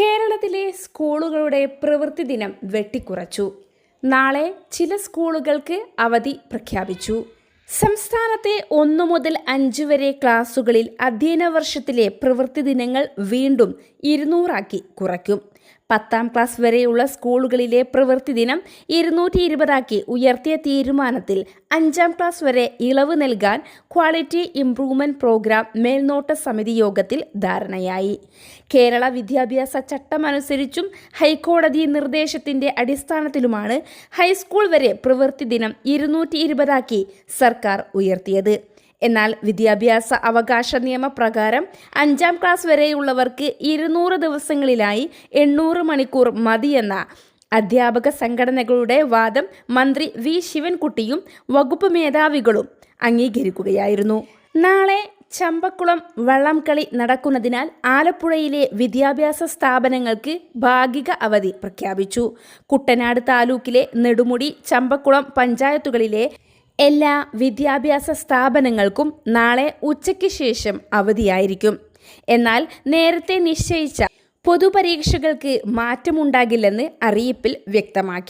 കേരളത്തിലെ സ്കൂളുകളുടെ പ്രവൃത്തി ദിനം വെട്ടിക്കുറച്ചു. നാളെ ചില സ്കൂളുകൾക്ക് അവധി പ്രഖ്യാപിച്ചു. സംസ്ഥാനത്തെ ഒന്നു മുതൽ അഞ്ച് വരെ ക്ലാസുകളിൽ അധ്യയന വർഷത്തിലെ പ്രവൃത്തി ദിനങ്ങൾ വീണ്ടും ഇരുന്നൂറാക്കി കുറയ്ക്കും. പത്താം ക്ലാസ് വരെയുള്ള സ്കൂളുകളിലെ പ്രവൃത്തി ദിനം ഇരുന്നൂറ്റി ഇരുപതാക്കി ഉയർത്തിയ തീരുമാനത്തിൽ അഞ്ചാം ക്ലാസ് വരെ ഇളവ് നൽകാൻ ക്വാളിറ്റി ഇംപ്രൂവ്മെന്റ് പ്രോഗ്രാം മേൽനോട്ട സമിതി യോഗത്തിൽ ധാരണയായി. കേരള വിദ്യാഭ്യാസ ചട്ടമനുസരിച്ചും ഹൈക്കോടതി നിർദ്ദേശത്തിന്റെ അടിസ്ഥാനത്തിലുമാണ് ഹൈസ്കൂൾ വരെ പ്രവൃത്തി ദിനം ഇരുന്നൂറ്റി ഇരുപതാക്കി സർക്കാർ ഉയർത്തിയത്. എന്നാൽ വിദ്യാഭ്യാസ അവകാശ നിയമപ്രകാരം അഞ്ചാം ക്ലാസ് വരെയുള്ളവർക്ക് ഇരുന്നൂറ് ദിവസങ്ങളിലായി എണ്ണൂറ് മണിക്കൂർ മതിയെന്ന അധ്യാപക സംഘടനകളുടെ വാദം മന്ത്രി വി. ശിവൻകുട്ടിയും വകുപ്പ് മേധാവികളും അംഗീകരിക്കുകയായിരുന്നു. നാളെ ചമ്പക്കുളം വള്ളംകളി നടക്കുന്നതിനാൽ ആലപ്പുഴയിലെ വിദ്യാഭ്യാസ സ്ഥാപനങ്ങൾക്ക് ഭാഗിക അവധി പ്രഖ്യാപിച്ചു. കുട്ടനാട് താലൂക്കിലെ നെടുമുടി ചമ്പക്കുളം പഞ്ചായത്തുകളിലെ എല്ലാ വിദ്യാഭ്യാസ സ്ഥാപനങ്ങൾക്കും നാളെ ഉച്ചയ്ക്ക് ശേഷം അവധിയായിരിക്കും. എന്നാൽ നേരത്തെ നിശ്ചയിച്ച പൊതുപരീക്ഷകൾക്ക് മാറ്റമുണ്ടാകില്ലെന്ന് അറിയിപ്പിൽ വ്യക്തമാക്കി.